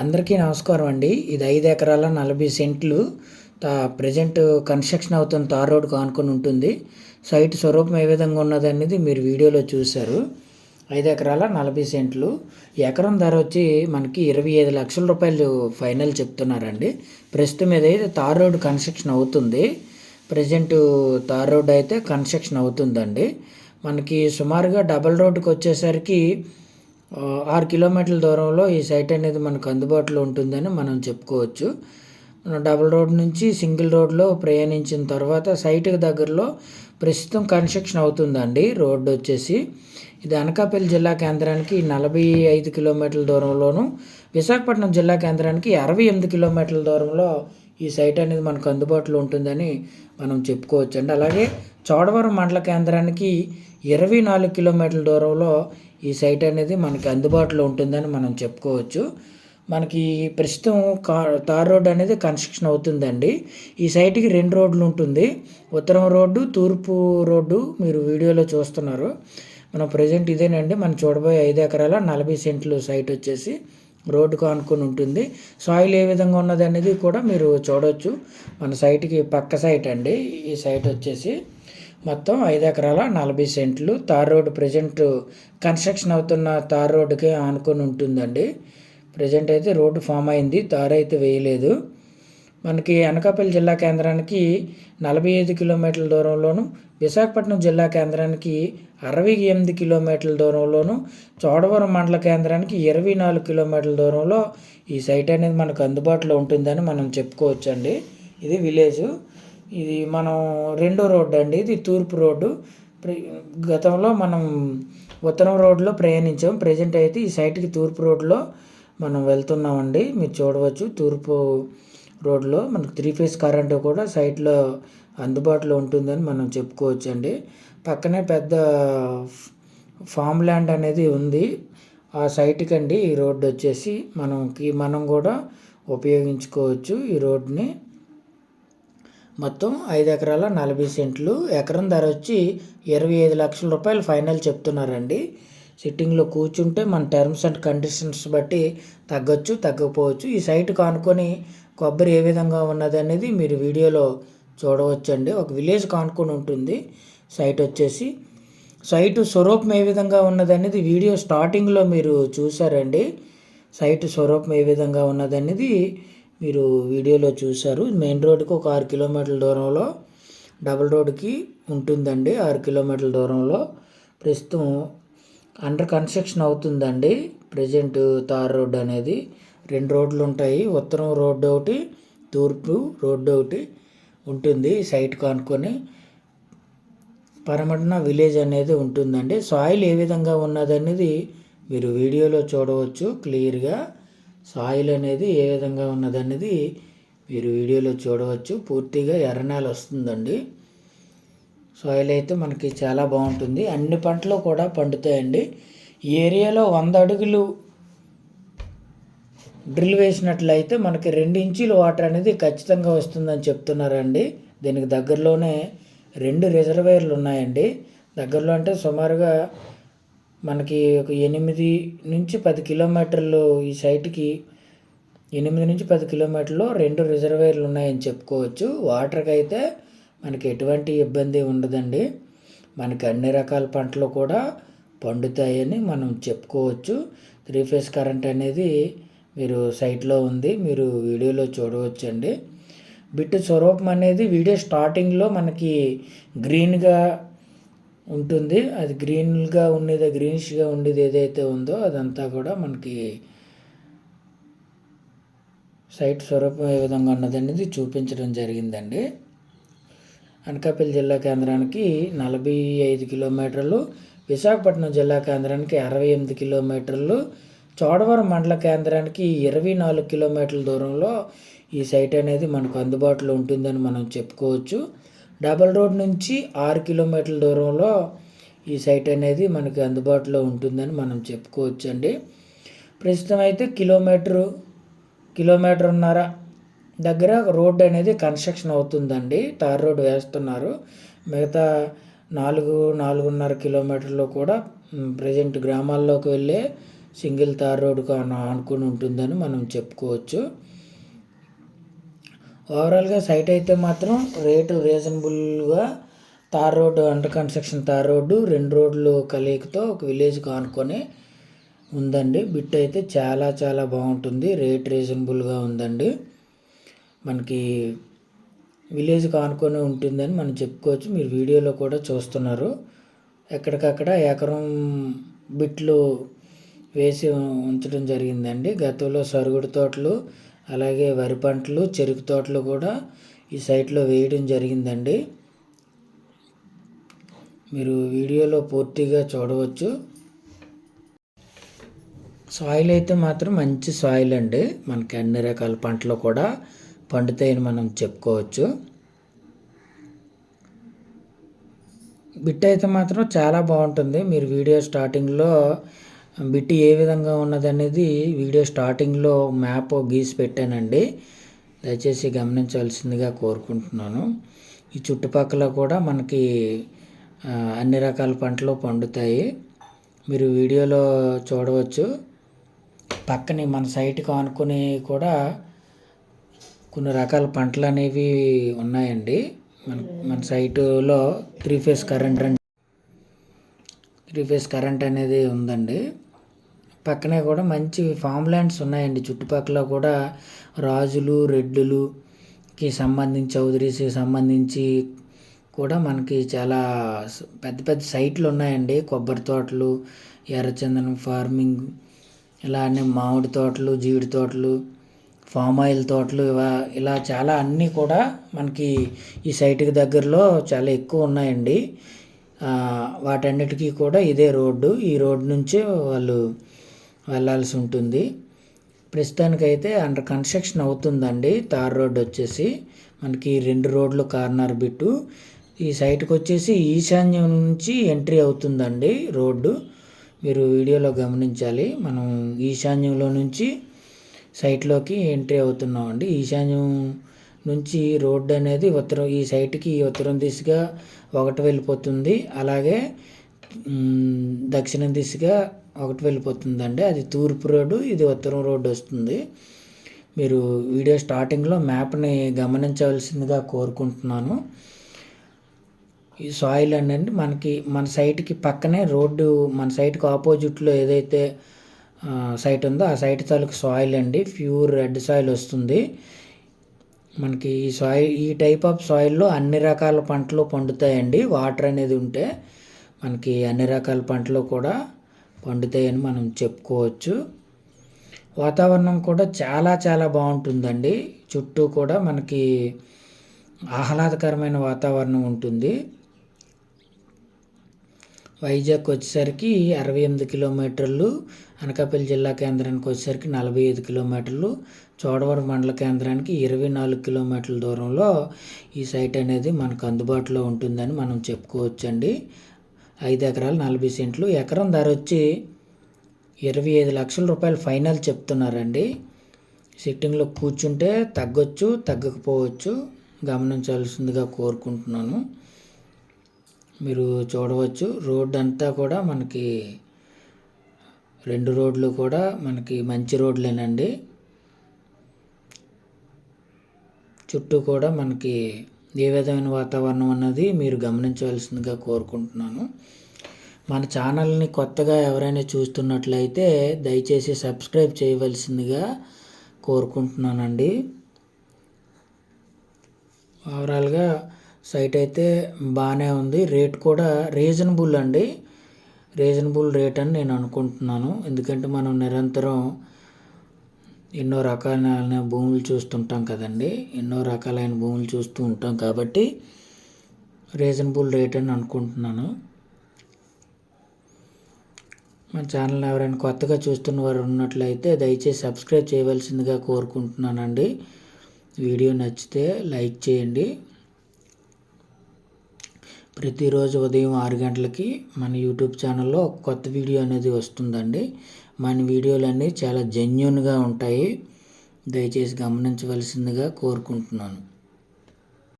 అందరికీ నమస్కారం అండి. ఇది ఐదు ఎకరాల నలభై సెంట్లు తా ప్రజెంట్ కన్స్ట్రక్షన్ అవుతున్న తార్ రోడ్కు ఆనుకొని ఉంటుంది. సైట్ స్వరూపం ఏ విధంగా ఉన్నది అనేది మీరు వీడియోలో చూశారు. ఐదు ఎకరాల నలభై సెంట్లు. ఎకరం ధర వచ్చి మనకి ఇరవై ఐదు లక్షల రూపాయలు ఫైనల్ చెప్తున్నారండి. ప్రస్తుతం ఏదైతే తార్ రోడ్ కన్స్ట్రక్షన్ అవుతుంది ప్రజెంట్ తార్ రోడ్ అయితే కన్స్ట్రక్షన్ అవుతుందండి. మనకి సుమారుగా డబల్ రోడ్డుకి వచ్చేసరికి ఆరు కిలోమీటర్ల దూరంలో ఈ సైట్ అనేది మనకు అందుబాటులో ఉంటుందని మనం చెప్పుకోవచ్చు. మనం డబుల్ రోడ్ నుంచి సింగిల్ రోడ్లో ప్రయాణించిన తర్వాత సైట్కి దగ్గరలో ప్రస్తుతం కన్స్ట్రక్షన్ అవుతుందండి. రోడ్డు వచ్చేసి ఇది అనకాపల్లి జిల్లా కేంద్రానికి నలభై ఐదు కిలోమీటర్ల దూరంలోను విశాఖపట్నం జిల్లా కేంద్రానికి అరవై ఎనిమిది కిలోమీటర్ల దూరంలో ఈ సైట్ అనేది మనకు అందుబాటులో ఉంటుందని మనం చెప్పుకోవచ్చు అండి అలాగే చోడవరం మండల కేంద్రానికి ఇరవై నాలుగు కిలోమీటర్ల దూరంలో ఈ సైట్ అనేది మనకి అందుబాటులో ఉంటుందని మనం చెప్పుకోవచ్చు. మనకి ప్రస్తుతం కా తార్ రోడ్ అనేది కన్స్ట్రక్షన్ అవుతుందండి. ఈ సైట్కి రెండు రోడ్లు ఉంటుంది. ఉత్తరం రోడ్డు తూర్పు రోడ్డు మీరు వీడియోలో చూస్తున్నారు. మనం ప్రజెంట్ ఇదేనండి. మనం చూడబోయే ఐదు ఎకరాల నలభై సెంట్లు సైట్ వచ్చేసి రోడ్డుకు ఆనుకొని ఉంటుంది. సాయిల్ ఏ విధంగా ఉన్నది అనేది కూడా మీరు చూడవచ్చు మన సైట్కి పక్క సైట్ అండి. ఈ సైట్ వచ్చేసి మొత్తం ఐదు ఎకరాల నలభై సెంట్లు తార్ రోడ్డు ప్రజెంట్ కన్స్ట్రక్షన్ అవుతున్న తార్ రోడ్డుకే ఆనుకొని ఉంటుందండి. ప్రజెంట్ అయితే రోడ్డు ఫామ్ అయింది తార్ అయితే వేయలేదు. మనకి అనకాపల్లి జిల్లా కేంద్రానికి నలభై ఐదు కిలోమీటర్ల దూరంలోను విశాఖపట్నం జిల్లా కేంద్రానికి అరవై ఎనిమిది కిలోమీటర్ల దూరంలోను చోడవరం మండల కేంద్రానికి ఇరవై నాలుగు కిలోమీటర్ల దూరంలో ఈ సైట్ అనేది మనకు అందుబాటులో ఉంటుందని మనం చెప్పుకోవచ్చండి. ఇది విలేజ్. ఇది మనం రెండో రోడ్డు అండి. ఇది తూర్పు రోడ్డు. ప్ర- గతంలో మనం ఉత్తరం రోడ్లో ప్రయాణించాం. ప్రజెంట్ అయితే ఈ సైట్కి తూర్పు రోడ్లో మనం వెళ్తున్నామండి. మీరు చూడవచ్చు తూర్పు రోడ్లో మనకు త్రీ ఫేస్ కరెంటు కూడా సైట్లో అందుబాటులో ఉంటుందని మనం చెప్పుకోవచ్చు అండి పక్కనే పెద్ద ఫామ్ ల్యాండ్ అనేది ఉంది. ఆ సైట్కి అండి ఈ రోడ్డు వచ్చేసి మనకి మనం కూడా ఉపయోగించుకోవచ్చు ఈ రోడ్ని మొత్తం ఐదు ఎకరాల నలభై సెంట్లు. ఎకరం ధర వచ్చి ఇరవై ఐదు లక్షల రూపాయలు ఫైనల్ చెప్తున్నారండి. సిట్టింగ్లో కూర్చుంటే మన టర్మ్స్ అండ్ కండిషన్స్ బట్టి తగ్గొచ్చు తగ్గకపోవచ్చు. ఈ సైట్ కానుకొని కొబ్బరి ఏ విధంగా ఉన్నది అనేది మీరు వీడియోలో చూడవచ్చండి. ఒక విలేజ్ కానుకొని ఉంటుంది. సైట్ వచ్చేసి సైటు స్వరూపం ఏ విధంగా ఉన్నది అనేది వీడియో స్టార్టింగ్లో మీరు చూసారండి సైట్ స్వరూపం ఏ విధంగా ఉన్నది అనేది మీరు వీడియోలో చూశారు. మెయిన్ రోడ్డుకి ఒక ఆరు కిలోమీటర్ల దూరంలో డబుల్ రోడ్డుకి ఉంటుందండి ఆరు కిలోమీటర్ల దూరంలో. ప్రస్తుతం అండర్ కన్స్ట్రక్షన్ అవుతుందండి. ప్రజెంట్ తార్ రోడ్డు అనేది. రెండు రోడ్లు ఉంటాయి. ఉత్తరం రోడ్డు ఒకటి తూర్పు రోడ్డు ఒకటి ఉంటుంది సైట్ కానుకొని. పరమటన విలేజ్ అనేది ఉంటుందండి. సాయిల్ ఏ విధంగా ఉన్నది అనేది మీరు వీడియోలో చూడవచ్చు క్లియర్గా. సాయిల్ అనేది ఏ విధంగా ఉన్నది అనేది మీరు వీడియోలో చూడవచ్చు. పూర్తిగా ఎర్రనేల వస్తుందండి. సాయిల్ అయితే మనకి చాలా బాగుంటుంది. అన్ని పంటలు కూడా పండుతాయండి. ఈ ఏరియాలో వంద అడుగులు డ్రిల్ వేసినట్లయితే మనకి రెండు ఇంచీల వాటర్ అనేది ఖచ్చితంగా వస్తుందని చెప్తున్నారండి. దీనికి దగ్గరలోనే రెండు రిజర్వేయర్లు ఉన్నాయండి. దగ్గరలో అంటే సుమారుగా మనకి ఒక ఎనిమిది నుంచి పది కిలోమీటర్లు ఈ సైట్కి ఎనిమిది నుంచి పది కిలోమీటర్లు రెండు రిజర్వేర్లు ఉన్నాయని చెప్పుకోవచ్చు. వాటర్కి అయితే మనకి ఎటువంటి ఇబ్బంది ఉండదండి. మనకి అన్ని రకాల పంటలు కూడా పండుతాయని మనం చెప్పుకోవచ్చు. త్రీ ఫేస్ కరెంట్ అనేది మీరు సైట్లో ఉంది మీరు వీడియోలో చూడవచ్చండి. బిట్ స్వరూపం అనేది వీడియో స్టార్టింగ్లో మనకి గ్రీన్గా ఉంటుంది. అది గ్రీన్గా ఉండేది గ్రీనిష్గా ఉండేది ఏదైతే ఉందో అదంతా కూడా మనకి సైట్ స్వరూపం ఏ విధంగా ఉన్నదనేది చూపించడం జరిగిందండి. అనకాపల్లి జిల్లా కేంద్రానికి నలభై ఐదు కిలోమీటర్లు విశాఖపట్నం జిల్లా కేంద్రానికి అరవై ఎనిమిది కిలోమీటర్లు చోడవరం మండల కేంద్రానికి ఇరవై నాలుగు కిలోమీటర్ల దూరంలో ఈ సైట్ అనేది మనకు అందుబాటులో ఉంటుందని మనం చెప్పుకోవచ్చు. డబల్ రోడ్ నుంచి ఆరు కిలోమీటర్ల దూరంలో ఈ సైట్ అనేది మనకి అందుబాటులో ఉంటుందని మనం చెప్పుకోవచ్చు అండి ప్రస్తుతం అయితే కిలోమీటరు కిలోమీటర్న్నర దగ్గర రోడ్ అనేది కన్స్ట్రక్షన్ అవుతుందండి. తార్ రోడ్ వేస్తున్నారు. మిగతా నాలుగు నాలుగున్నర కిలోమీటర్లు కూడా ప్రజెంట్ గ్రామాల్లోకి వెళ్ళే సింగిల్ తార్ రోడ్డుకు అనుకుని ఉంటుందని మనం చెప్పుకోవచ్చు. ఓవరాల్గా సైట్ అయితే మాత్రం రేటు రీజనబుల్గా tar road under construction tar road రెండు రోడ్లు కలయికతో ఒక విలేజ్ కానుకొని ఉందండి. బిట్ అయితే చాలా చాలా బాగుంటుంది. రేట్ రీజనబుల్గా ఉందండి. మనకి విలేజ్ కానుకొని ఉంటుందని మనం చెప్పుకోవచ్చు. మీరు వీడియోలో కూడా చూస్తున్నారు. ఎక్కడికక్కడ ఎకరం బిట్లు వేసి ఉంచడం జరిగిందండి. గతంలో సరుగుడు తోటలు అలాగే వరి పంటలు చెరుకు తోటలు కూడా ఈ సైట్లో వేయడం జరిగిందండి. మీరు వీడియోలో పూర్తిగా చూడవచ్చు. సాయిల్ అయితే మాత్రం మంచి సాయిల్ అండి. మనకి అన్ని రకాల పంటలు కూడా పండుతాయని మనం చెప్పుకోవచ్చు. బిట్ అయితే మాత్రం చాలా బాగుంటుంది. మీరు వీడియో స్టార్టింగ్లో బిట్టి ఏ విధంగా ఉన్నదనేది వీడియో స్టార్టింగ్లో మ్యాప్ గీసి పెట్టానండి. దయచేసి గమనించవలసిందిగా కోరుకుంటున్నాను. ఈ చుట్టుపక్కల కూడా మనకి అన్ని రకాల పంటలు పండుతాయి. మీరు వీడియోలో చూడవచ్చు. పక్కనే మన సైట్కి ఆనుకుని కూడా కొన్ని రకాల పంటలు అనేవి ఉన్నాయండి. మన మన సైటులో three phase current three phase current అనేది ఉందండి. పక్కనే కూడా మంచి ఫామ్ ల్యాండ్స్ ఉన్నాయండి. చుట్టుపక్కల కూడా రాజులు రెడ్లుకి సంబంధించి చౌదరీస్కి సంబంధించి కూడా మనకి చాలా పెద్ద పెద్ద సైట్లు ఉన్నాయండి. కొబ్బరి తోటలు ఎర్రచందనం ఫార్మింగ్ ఇలా మామిడి తోటలు జీడి తోటలు ఫామ్ ఆయిల్ తోటలు ఇలా చాలా అన్నీ కూడా మనకి ఈ సైట్కి దగ్గరలో చాలా ఎక్కువ ఉన్నాయండి. వాటన్నిటికీ కూడా ఇదే రోడ్డు. ఈ రోడ్డు నుంచే వాళ్ళు వెళ్ళాల్సి ఉంటుంది ప్రస్తుతానికైతే అండర్ కన్స్ట్రక్షన్ అవుతుందండి. తార్ రోడ్డు వచ్చేసి మనకి రెండు రోడ్లు కార్నర్ బిట్టు. ఈ సైట్కి వచ్చేసి ఈశాన్యం నుంచి ఎంట్రీ అవుతుందండి రోడ్డు. మీరు వీడియోలో గమనించాలి. మనం ఈశాన్యంలో నుంచి సైట్లోకి ఎంట్రీ అవుతున్నామండి. ఈశాన్యం నుంచి రోడ్డు అనేది ఉత్తరం ఈ సైట్కి ఉత్తరం దిశగా ఒకటి వెళ్ళిపోతుంది. అలాగే దక్షిణం దిశగా ఒకటి వెళ్ళిపోతుందండి. అది తూర్పు రోడ్డు ఇది ఉత్తరం రోడ్డు వస్తుంది. మీరు వీడియో స్టార్టింగ్లో మ్యాప్ని గమనించవలసిందిగా కోరుకుంటున్నాను. ఈ సాయిల్ అనేది మనకి మన సైట్కి పక్కనే రోడ్డు మన సైట్కి ఆపోజిట్లో ఏదైతే సైట్ ఉందో ఆ సైట్ తాలూకు సాయిల్ అండి. ప్యూర్ రెడ్ సాయిల్ వస్తుంది. మనకి ఈ సాయిల్ ఈ టైప్ ఆఫ్ సాయిల్లో అన్ని రకాల పంటలు పండుతాయండి. వాటర్ అనేది ఉంటే మనకి అన్ని రకాల పంటలు కూడా పండుతాయని మనం చెప్పుకోవచ్చు. వాతావరణం కూడా చాలా చాలా బాగుంటుందండి. చుట్టూ కూడా మనకి ఆహ్లాదకరమైన వాతావరణం ఉంటుంది. వైజాగ్ వచ్చేసరికి అరవై ఎనిమిది కిలోమీటర్లు అనకాపల్లి జిల్లా కేంద్రానికి వచ్చేసరికి నలభై ఐదు కిలోమీటర్లు చోడవరం మండల కేంద్రానికి ఇరవై నాలుగు కిలోమీటర్ల దూరంలో ఈ సైట్ అనేది మనకు అందుబాటులో ఉంటుందని మనం చెప్పుకోవచ్చండి. ఐదు ఎకరాలు నలభై సెంట్లు. ఎకరం ధర వచ్చి ఇరవై ఐదు లక్షల రూపాయలు ఫైనల్ చెప్తున్నారండి. సిట్టింగ్లో కూర్చుంటే తగ్గొచ్చు తగ్గకపోవచ్చు గమనించాల్సిందిగా కోరుకుంటున్నాను. మీరు చూడవచ్చు రోడ్ అంతా కూడా మనకి రెండు రోడ్లు కూడా మనకి మంచి రోడ్లేనండి. చుట్టూ కూడా మనకి ఏ విధమైన వాతావరణం అన్నది మీరు గమనించవలసిందిగా కోరుకుంటున్నాను. మన ఛానల్ని కొత్తగా ఎవరైనా చూస్తున్నట్లయితే దయచేసి సబ్స్క్రైబ్ చేయవలసిందిగా కోరుకుంటున్నానండి. ఓవరాల్గా సైట్ అయితే బాగానే ఉంది. రేట్ కూడా రీజనబుల్ అండి. రీజనబుల్ రేట్ అని నేను అనుకుంటున్నాను. ఎందుకంటే మనం నిరంతరం ఎన్నో రకాలైన భూములు చూస్తుంటాం కదండి. ఎన్నో రకాలైన భూములు చూస్తూ ఉంటాం కాబట్టి రీజనబుల్ రేట్ అని అనుకుంటున్నాను. మన ఛానల్ ఎవరైనా కొత్తగా చూస్తున్న వారు ఉన్నట్లయితే దయచేసి సబ్స్క్రైబ్ చేయవలసిందిగా కోరుకుంటున్నానండి. వీడియో నచ్చితే లైక్ చేయండి. ప్రతిరోజు ఉదయం ఆరు గంటలకి మన యూట్యూబ్ ఛానల్లో కొత్త వీడియో అనేది వస్తుందండి. మన వీడియోలన్నీ చాలా జెన్యున్గా ఉంటాయి. దయచేసి గమనించవలసిందిగా కోరుకుంటున్నాను.